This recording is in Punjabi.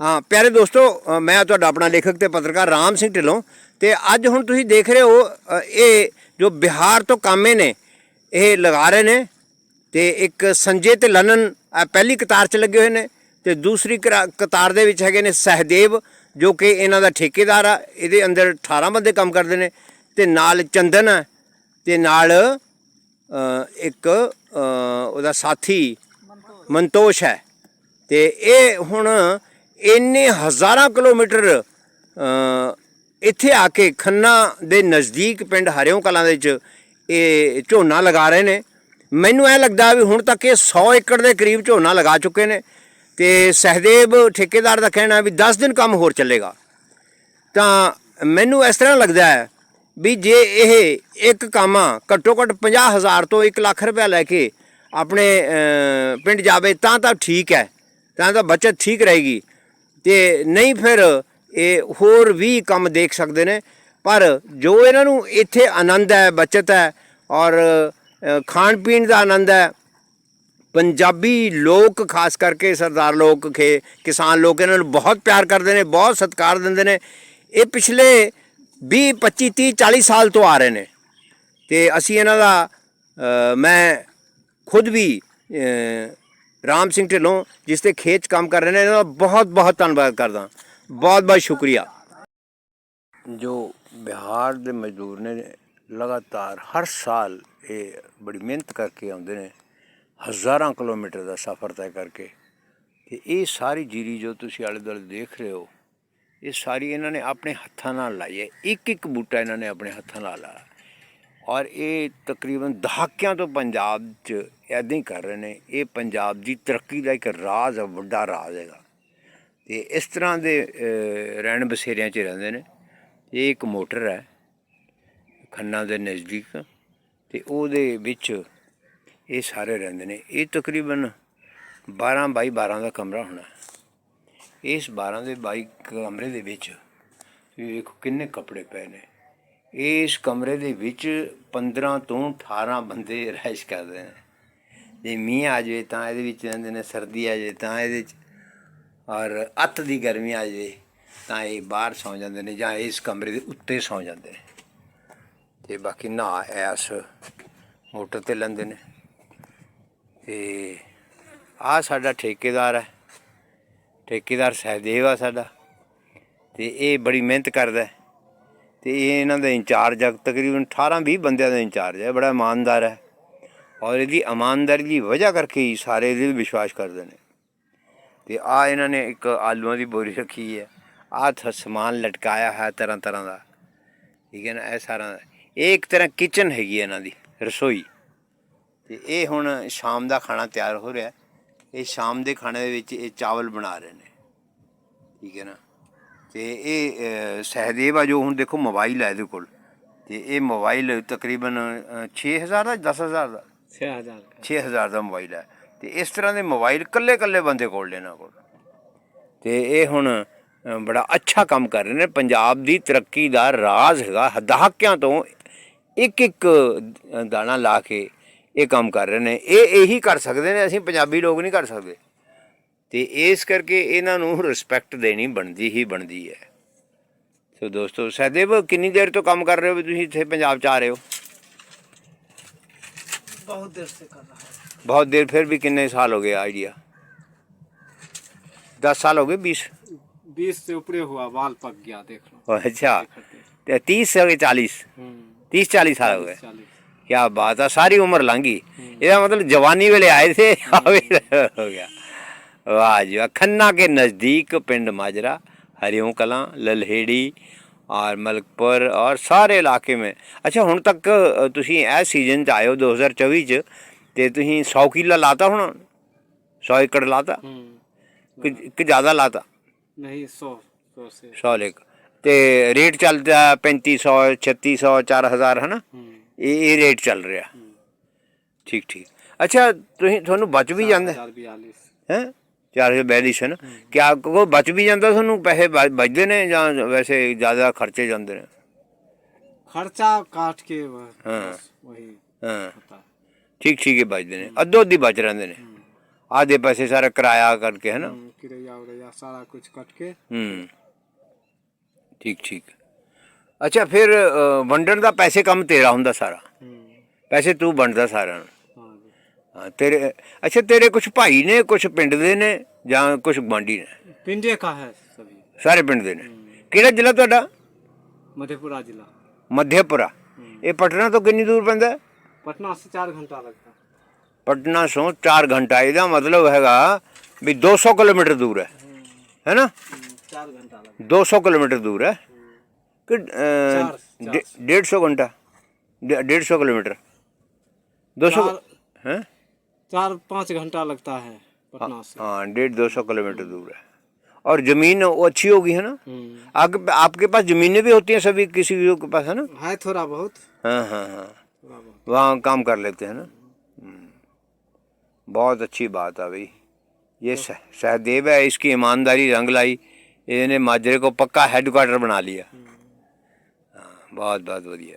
ਹਾਂ ਪਿਆਰੇ ਦੋਸਤੋ ਮੈਂ ਤੁਹਾਡਾ ਆਪਣਾ ਲੇਖਕ ਤੇ ਪੱਤਰਕਾਰ ਰਾਮ ਸਿੰਘ ਢਿੱਲੋਂ ਤੇ ਅੱਜ ਹੁਣ ਤੁਸੀਂ ਦੇਖ ਰਹੇ ਹੋ ਇਹ ਜੋ ਬਿਹਾਰ ਤੋਂ ਕਾਮੇ ਨੇ ਇਹ ਲਗਾ ਰਹੇ ਨੇ ਤੇ ਇੱਕ ਸੰਜੇ ਤੇ ਲਨਨ ਪਹਿਲੀ ਕਤਾਰ 'ਚ ਲੱਗੇ ਹੋਏ ਨੇ ਤੇ ਦੂਸਰੀ ਕਤਾਰ ਦੇ ਵਿੱਚ ਹੈਗੇ ਨੇ ਸਹਿਦੇਵ ਜੋ ਕਿ ਇਹਨਾਂ ਦਾ ਠੇਕੇਦਾਰ ਆ ਇਹਦੇ ਅੰਦਰ 18 ਬੰਦੇ ਕੰਮ ਕਰਦੇ ਨੇ ਤੇ ਨਾਲ ਚੰਦਨ ਹੈ ਤੇ ਨਾਲ ਇੱਕ ਉਹਦਾ ਸਾਥੀ ਮੰਤੋਸ਼ ਹੈ ਤੇ ਇਹ ਹੁਣ ਇੰਨੇ ਹਜ਼ਾਰਾਂ ਕਿਲੋਮੀਟਰ ਇੱਥੇ ਆ ਕੇ ਖੰਨਾ ਦੇ ਨਜ਼ਦੀਕ ਪਿੰਡ ਹਰਿਓਂ ਕਲਾਂ ਦੇ ਵਿੱਚ ਇਹ ਝੋਨਾ ਲਗਾ ਰਹੇ ਨੇ। ਮੈਨੂੰ ਇਹ ਲੱਗਦਾ ਵੀ ਹੁਣ ਤੱਕ ਇਹ 100 ਏਕੜ ਦੇ ਕਰੀਬ ਝੋਨਾ ਲਗਾ ਚੁੱਕੇ ਨੇ ਤੇ ਸਹਿਦੇਵ ਠੇਕੇਦਾਰ ਦਾ ਕਹਿਣਾ ਵੀ 10 ਦਿਨ ਕੰਮ ਹੋਰ ਚੱਲੇਗਾ। ਤਾਂ ਮੈਨੂੰ ਇਸ ਤਰ੍ਹਾਂ ਲੱਗਦਾ ਹੈ ਵੀ ਜੇ ਇਹ ਇੱਕ ਕਾਮਾ ਘੱਟੋ ਘੱਟ 50000 ਤੋਂ 1 ਲੱਖ ਰੁਪਏ ਲੈ ਕੇ ਆਪਣੇ ਪਿੰਡ ਜਾਵੇ ਤਾਂ ਤਾਂ ਠੀਕ ਹੈ, ਤਾਂ ਤਾਂ ਬਚਤ ਠੀਕ ਰਹੇਗੀ। ਤੇ ਨਹੀਂ ਫਿਰ ਇਹ ਹੋਰ ਵੀ ਕੰਮ ਦੇਖ ਸਕਦੇ ਨੇ। ਪਰ ਜੋ ਇਹਨਾਂ ਨੂੰ ਇੱਥੇ ਆਨੰਦ ਹੈ, ਬਚਤ ਹੈ ਔਰ ਖਾਣ ਪੀਣ ਦਾ ਆਨੰਦ ਹੈ, ਪੰਜਾਬੀ ਲੋਕ ਖਾਸ ਕਰਕੇ ਸਰਦਾਰ ਲੋਕ ਖੇ, ਕਿਸਾਨ ਲੋਕ ਇਹਨਾਂ ਨੂੰ ਬਹੁਤ ਪਿਆਰ ਕਰਦੇ ਨੇ, ਬਹੁਤ ਸਤਿਕਾਰ ਦਿੰਦੇ ਨੇ। ਇਹ ਪਿਛਲੇ 20 25 30 40 ਸਾਲ ਤੋਂ ਆ ਰਹੇ ਨੇ। ਤੇ ਅਸੀਂ ਇਹਨਾਂ ਦਾ ਮੈਂ ਖੁਦ ਵੀ ਰਾਮ ਸਿੰਘ ਢਿੱਲੋਂ, ਜਿਸ ਤੇ ਖੇਤ 'ਚ ਕੰਮ ਕਰ ਰਹੇ ਨੇ, ਇਹਨਾਂ ਦਾ ਬਹੁਤ ਬਹੁਤ ਧੰਨਵਾਦ ਕਰਦਾ। ਬਹੁਤ ਬਹੁਤ ਸ਼ੁਕਰੀਆ। ਜੋ ਬਿਹਾਰ ਦੇ ਮਜ਼ਦੂਰ ਨੇ, ਲਗਾਤਾਰ ਹਰ ਸਾਲ ਇਹ ਬੜੀ ਮਿਹਨਤ ਕਰਕੇ ਆਉਂਦੇ ਨੇ, ਹਜ਼ਾਰਾਂ ਕਿਲੋਮੀਟਰ ਦਾ ਸਫ਼ਰ ਤੈਅ ਕਰਕੇ, ਤੇ ਇਹ ਸਾਰੀ ਜੀਰੀ ਜੋ ਤੁਸੀਂ ਆਲੇ ਦੁਆਲੇ ਦੇਖ ਰਹੇ ਹੋ, ਇਹ ਸਾਰੀ ਇਹਨਾਂ ਨੇ ਆਪਣੇ ਹੱਥਾਂ ਨਾਲ ਲਾਈ ਹੈ। ਇੱਕ ਇੱਕ ਬੂਟਾ ਇਹਨਾਂ ਨੇ ਆਪਣੇ ਹੱਥਾਂ ਨਾਲ ਲਾਇਆ। ਔਰ ਇਹ ਤਕਰੀਬਨ ਦਹਾਕਿਆਂ ਤੋਂ ਪੰਜਾਬ 'ਚ ਐਦਾਂ ਹੀ ਕਰ ਰਹੇ ਨੇ। ਇਹ ਪੰਜਾਬ ਦੀ ਤਰੱਕੀ ਦਾ ਇੱਕ ਰਾਜ਼ ਹੈ ਵੱਡਾ ਰਾਜ਼ ਹੈਗਾ। ਤੇ ਇਸ ਤਰ੍ਹਾਂ ਦੇ ਰਹਿਣ ਬਸੇਰਿਆਂ 'ਚ ਰਹਿੰਦੇ ਨੇ। ਇਹ ਇੱਕ ਮੋਟਰ ਹੈ, ਖੰਨਾ ਦੇ ਨਜ਼ਦੀਕ। ਤੇ ਉਹਦੇ ਵਿੱਚ ਇਹ ਸਾਰੇ ਰਹਿੰਦੇ ਨੇ। ਇਹ ਤਕਰੀਬਨ 12 ਬਾਈ 12 ਦਾ ਕਮਰਾ ਹੋਣਾ ਇਸ 12 ਦੇ ਬਾਈ ਕਮਰੇ ਦੇ ਵਿੱਚ ਤੁਸੀਂ ਵੇਖੋ ਕਿੰਨੇ ਕੱਪੜੇ ਪਏ ਨੇ। ਇਸ ਕਮਰੇ ਦੇ ਵਿੱਚ 15 ਤੋਂ 18 ਬੰਦੇ ਰਹਿਸ਼ ਕਰਦੇ ਨੇ। ਜੇ ਮੀਂਹ ਆ ਜਾਵੇ ਤਾਂ ਇਹਦੇ ਵਿੱਚ ਰਹਿੰਦੇ ਨੇ, ਸਰਦੀ ਆ ਜਾਵੇ ਤਾਂ ਇਹਦੇ ਵਿੱਚ, ਔਰ ਅੱਤ ਦੀ ਗਰਮੀ ਆ ਜਾਵੇ ਤਾਂ ਇਹ ਬਾਹਰ ਸੌਂ ਜਾਂਦੇ ਨੇ ਜਾਂ ਇਸ ਕਮਰੇ ਦੇ ਉੱਤੇ ਸੌਂ ਜਾਂਦੇ ਨੇ। ਤੇ ਬਾਕੀ ਨਹਾ, ਐਸ, ਮੋਟਰ ਤੇ ਲੈਂਦੇ ਨੇ। ਤੇ ਆ ਸਾਡਾ ਠੇਕੇਦਾਰ ਹੈ। ਠੇਕੇਦਾਰ ਸਹਿਦੇਵ ਆ ਸਾਡਾ। ਤੇ ਇਹ ਬੜੀ ਮਿਹਨਤ ਕਰਦਾ ਹੈ। ਤੇ ਇਹ ਇਹਨਾਂ ਦਾ ਇੰਚਾਰਜ ਹੈ ਤਕਰੀਬਨ 18 20 ਬੰਦਿਆਂ ਦਾ ਇੰਚਾਰਜ ਹੈ ਬੜਾ ਇਮਾਨਦਾਰ ਹੈ ਔਰ ਇਹਦੀ ਇਮਾਨਦਾਰੀ ਦੀ ਵਜ੍ਹਾ ਕਰਕੇ ਹੀ ਸਾਰੇ ਇਹਦੇ ਵਿਸ਼ਵਾਸ ਕਰਦੇ ਨੇ। ਤੇ ਆ ਇਹਨਾਂ ਨੇ ਇੱਕ ਆਲੂਆਂ ਦੀ ਬੋਰੀ ਰੱਖੀ ਹੈ। ਆ ਸਮਾਨ ਲਟਕਾਇਆ ਹੈ ਤਰ੍ਹਾਂ ਤਰ੍ਹਾਂ ਦਾ। ਠੀਕ ਹੈ ਨਾ, ਇਹ ਸਾਰਾ ਇਹ ਇੱਕ ਤਰ੍ਹਾਂ ਕਿਚਨ ਹੈਗੀ ਹੈ ਇਹਨਾਂ ਦੀ, ਰਸੋਈ। ਤੇ ਇਹ ਹੁਣ ਸ਼ਾਮ ਦਾ ਖਾਣਾ ਤਿਆਰ ਹੋ ਰਿਹਾ। ਇਹ ਸ਼ਾਮ ਦੇ ਖਾਣੇ ਦੇ ਵਿੱਚ ਇਹ ਚਾਵਲ ਬਣਾ ਰਹੇ ਨੇ। ਠੀਕ ਹੈ ਨਾ। ਤੇ ਇਹ ਸਹਿਦੇਵ ਆ ਜੋ ਹੁਣ ਦੇਖੋ ਮੋਬਾਈਲ ਹੈ ਇਹਦੇ ਕੋਲ। ਤੇ ਇਹ ਮੋਬਾਈਲ ਤਕਰੀਬਨ ਅ, 6000 ਦਾ 10000 ਦਾ? 6000 का 6000 ਦਾ ਮੋਬਾਈਲ ਹੈ ਤੇ ਇਸ ਤਰ੍ਹਾਂ ਦੇ ਮੋਬਾਈਲ ਕੱਲੇ ਕੱਲੇ ਬੰਦੇ ਕੋਲ ਇਹਨਾਂ ਕੋਲ। ਤੇ ਇਹ ਹੁਣ ਬੜਾ ਅੱਛਾ ਕੰਮ ਕਰ ਰਹੇ ਨੇ। ਪੰਜਾਬ ਦੀ ਤਰੱਕੀ ਦਾ ਰਾਜ਼ ਹੈਗਾ। ਦਹਾਕਿਆਂ ਤੋਂ ਇੱਕ ਇੱਕ ਦਾਣਾ ਲਾ ਕੇ ਇਹ ਕੰਮ ਕਰ ਰਹੇ ਨੇ। ਇਹ ਇਹੀ ਕਰ ਸਕਦੇ ਨੇ। ਅਸੀਂ ਪੰਜਾਬੀ ਲੋਕ ਨਹੀਂ ਕਰ ਸਕਦੇ। ਤੇ ਇਸ ਕਰਕੇ ਇਹਨਾਂ ਨੂੰ ਰਿਸਪੈਕਟ ਦੇਣੀ ਬਣਦੀ ਹੀ ਬਣਦੀ ਹੈ ਸੋ ਦੋਸਤੋ ਸਹਿਦੇਵ ਕਿੰਨੀ ਦੇਰ ਤੋਂ ਕੰਮ ਕਰ ਰਹੇ ਹੋ ਵੀ ਤੁਸੀਂ ਇੱਥੇ ਪੰਜਾਬ ਚ ਆ ਰਹੇ ਹੋ बहुत देर से कर रहा है बहुत देर फिर भी कितने साल हो गए आइडिया दस साल हो गए बीस बीस से ऊपरे हुआ बाल पक गया देख लो अच्छा ते तीस हो गए चालीस तीस चालीस साल हो गए चालीस क्या बात है सारी उम्र लंघी ਇਹਦਾ ਮਤਲਬ ਜਵਾਨੀ ਵੇਲੇ ਆਏ थे अभी हो गया वाह जी वाह खन्ना के नज़दीक पिंड माजरा हरिओं कलां ललहेड़ी ਔਰ ਮਲਕਪੁਰ ਔਰ ਸਾਰੇ ਇਲਾਕੇ ਮੇ ਅੱਛਾ ਹੁਣ ਤੱਕ ਅ, ਤੁਸੀਂ ਇਹ ਸੀਜ਼ਨ ਚ ਆਏ ਹੋ 2024 ਚ ਤੇ ਤੁਸੀਂ 100 ਕਿੱਲਾ ਲਾਤਾ ਹੁਣ 100 ਏਕੜ ਲਾਤਾ ਕਿ ਕਿ ਜ਼ਿਆਦਾ ਲਾਤਾ नहीं सौ सौ से 100 ਏਕੜ ਤੇ ਰੇਟ ਚੱਲਦਾ 3500 3600 4000 ਹੈ ਨਾ हम्म, ਇਹ ਇਹ ਰੇਟ ਚੱਲ ਰਿਹਾ ਠੀਕ ਠੀਕ ਅੱਛਾ ਤੁਸੀਂ ਤੁਹਾਨੂੰ ਬਚ ਵੀ ਜਾਂਦਾ हजार बयालीस ਹੈ 400 ਐਡੀਸ਼ਨ ਕਿ ਆਪ ਕੋ ਬਚ ਵੀ ਜਾਂਦਾ ਤੁਹਾਨੂੰ? ਪੈਸੇ ਬਚਦੇ ਨੇ ਜਾਂ ਵੈਸੇ ਜ਼ਿਆਦਾ ਖਰਚੇ ਜਾਂਦੇ ਨੇ? ਖਰਚਾ ਕਾਟ ਕੇ ਠੀਕ ਠੀਕ ਹੀ ਬਚਦੇ ਨੇ। ਅੱਧੋ ਅੱਧੀ ਬਚ ਰਹਿੰਦੇ ਨੇ। ਆਦੇ ਪੈਸੇ ਸਾਰਾ ਕਿਰਾਇਆ ਕਰਕੇ ਹੈ ਨਾ ਕਿਰਾਇਆ ਵਗੈਰਾ ਸਾਰਾ ਕੁਝ ਕੱਟ ਕੇ। ਹੂੰ। ਠੀਕ ਠੀਕ। ਅੱਛਾ ਫਿਰ ਵੰਡਣ ਦਾ ਪੈਸੇ ਕੰਮ ਤੇਰਾ ਹੁੰਦਾ ਸਾਰਾ? ਪੈਸੇ ਤੂੰ ਵੰਡਦਾ ਸਾਰਿਆਂ ਨੂੰ? ਹਾਂ ਤੇਰੇ ਅੱਛਾ ਤੇਰੇ ਕੁਝ ਭਾਈ ਨੇ ਕੁਝ ਪਿੰਡ ਦੇ ਨੇ ਜਾਂ ਕੁਝ ਗੁਆਂਢੀ ਨੇ पिंडे का है सभी ਸਾਰੇ ਪਿੰਡ ਦੇ ਨੇ ਕਿਹੜਾ ਜ਼ਿਲ੍ਹਾ ਤੁਹਾਡਾ मधेपुरा जिला ਮਧੇਪੁਰਾ ਇਹ ਪਟਨਾ ਤੋਂ ਕਿੰਨੀ ਦੂਰ ਪੈਂਦਾ ਹੈ? पटना से चार घंटा लगता है ਪਟਨਾ ਤੋਂ 4 ਘੰਟਾ ਇਹਦਾ ਮਤਲਬ ਹੈਗਾ ਵੀ 200 ਕਿਲੋਮੀਟਰ ਦੂਰ ਹੈ ਹੈ ਨਾ हम्म, चार घंटा लगता 200 ਕਿਲੋਮੀਟਰ ਦੂਰ ਹੈ ਕਿ ਚਾਰ- ਚਾਰ। 150 ਘੰਟਾ 150 ਕਿਲੋਮੀਟਰ 200 चार है चार पाँच घंटा लगता है पटना से। हाँ डेढ़ दो सौ किलोमीटर दूर है। और ज़मीन वो अच्छी होगी है ना? हम्म, आपके आपके पास जमीनें भी होती हैं सभी किसी के पास है ना? है थोड़ा बहुत। हाँ हाँ हाँ। वहाँ काम कर लेते हैं ना? हम्म। बहुत अच्छी बात है भाई ये सह- सहदेव है इसकी ईमानदारी रंग लाई। इन्हें माजरे को पक्का हेडक्वार्टर बना लिया। हाँ बहुत बहुत बढ़िया।